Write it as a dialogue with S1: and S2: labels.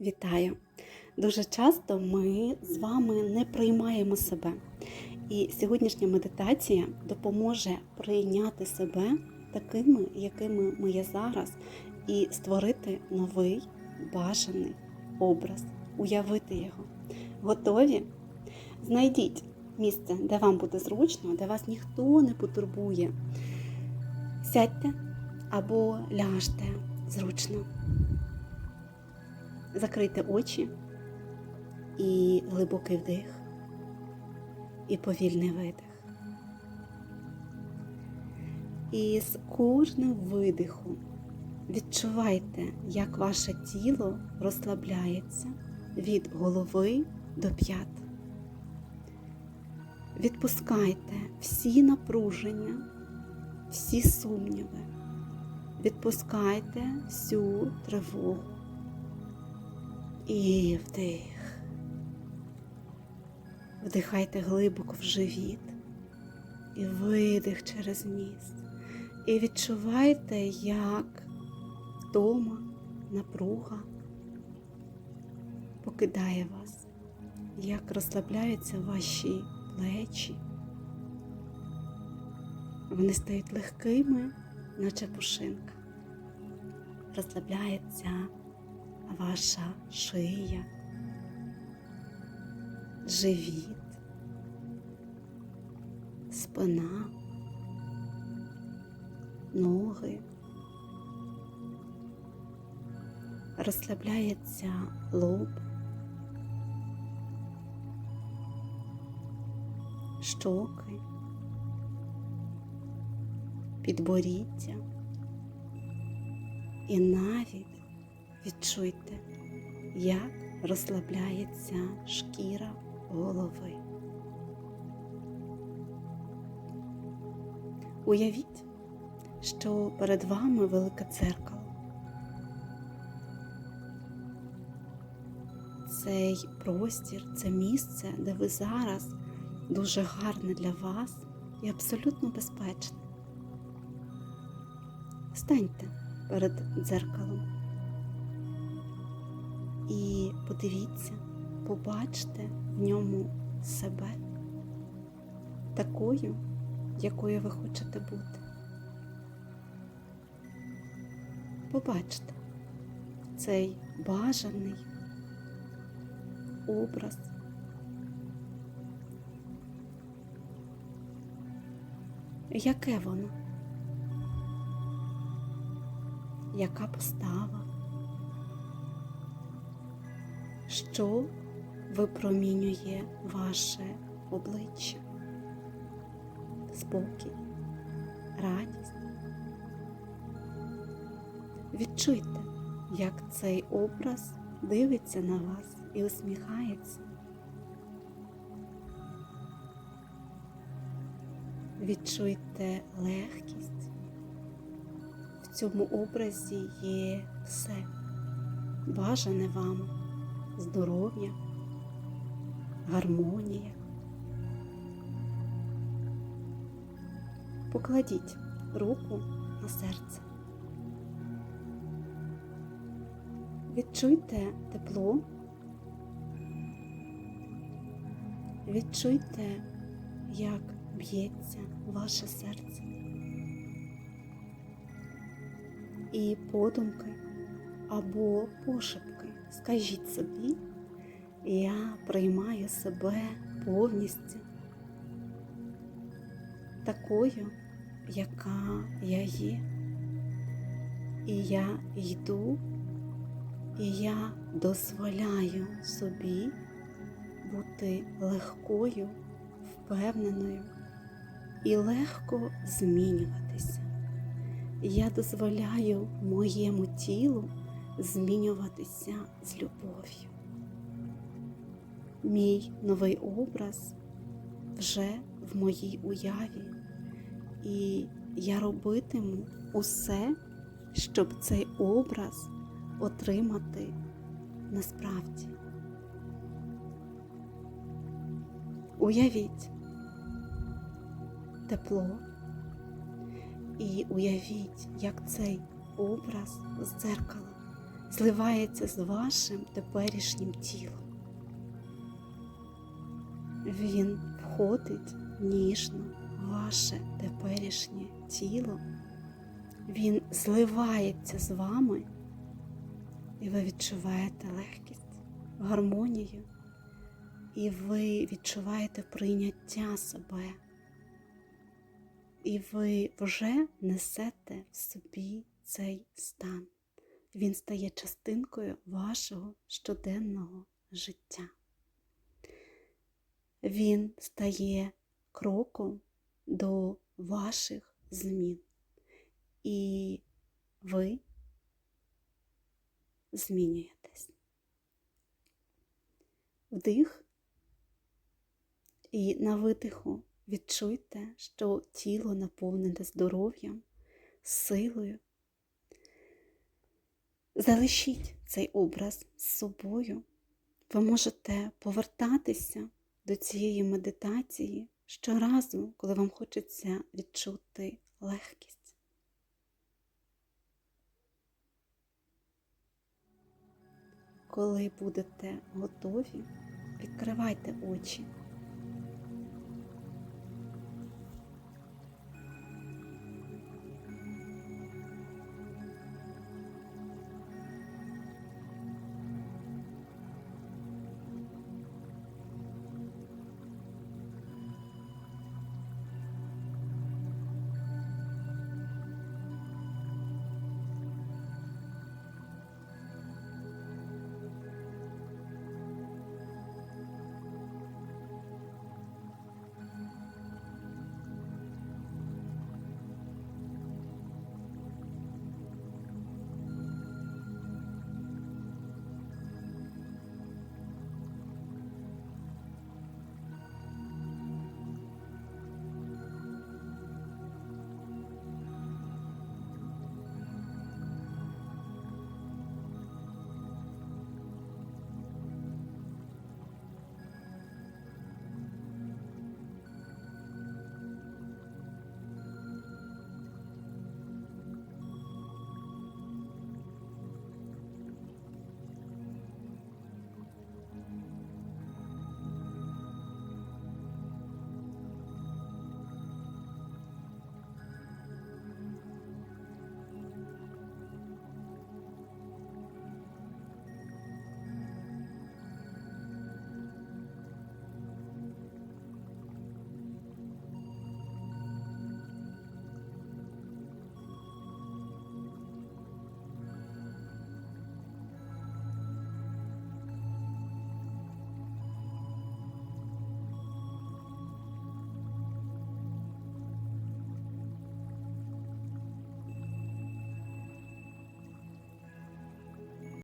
S1: Вітаю! Дуже часто ми з вами не приймаємо себе. І сьогоднішня медитація допоможе прийняти себе такими, якими ми є зараз, і створити новий бажаний образ, уявити його. Готові? Знайдіть місце, де вам буде зручно, де вас ніхто не потурбує. Сядьте або ляжте зручно. Закрийте очі і глибокий вдих, і повільний видих. І з кожним видихом відчувайте, як ваше тіло розслабляється від голови до п'ят. Відпускайте всі напруження, всі сумніви. Відпускайте всю тривогу. І вдих. Вдихайте глибоко в живіт і видих через ніс. І відчувайте, як втома, напруга покидає вас, як розслабляються ваші плечі. Вони стають легкими, наче пушинка. Розслабляється ваша шия, живіт, спина, ноги. Розслабляється лоб, щоки, підборіддя. І навіть Відчуйте, як розслабляється шкіра голови. Уявіть, що перед вами велике дзеркало. Цей простір, це місце, де ви зараз дуже гарне для вас і абсолютно безпечне. Станьте перед дзеркалом. І подивіться, побачте в ньому себе такою, якою ви хочете бути. Побачте цей бажаний образ. Яке воно? Яка постава? Що випромінює ваше обличчя, спокій, радість. Відчуйте, як цей образ дивиться на вас і усміхається. Відчуйте легкість. В цьому образі є все бажане вам здоров'я, гармонія. Покладіть руку на серце. Відчуйте тепло, відчуйте, як б'ється ваше серце. І подумки або пошепки скажіть собі, я приймаю себе повністю такою, яка я є. І я йду, і я дозволяю собі бути легкою, впевненою і легко змінюватися. Я дозволяю моєму тілу змінюватися з любов'ю. Мій новий образ вже в моїй уяві, і я робитиму усе, щоб цей образ отримати насправді. Уявіть тепло і уявіть, як цей образ з дзеркала зливається з вашим теперішнім тілом. Він входить ніжно в ваше теперішнє тіло. Він зливається з вами, і ви відчуваєте легкість, гармонію, і ви відчуваєте прийняття себе. І ви вже несете в собі цей стан. Він стає частинкою вашого щоденного життя. Він стає кроком до ваших змін. І ви змінюєтесь. Вдих і на видиху відчуйте, що тіло наповнене здоров'ям, силою. Залишіть цей образ з собою. Ви можете повертатися до цієї медитації щоразу, коли вам хочеться відчути легкість. Коли будете готові, відкривайте очі.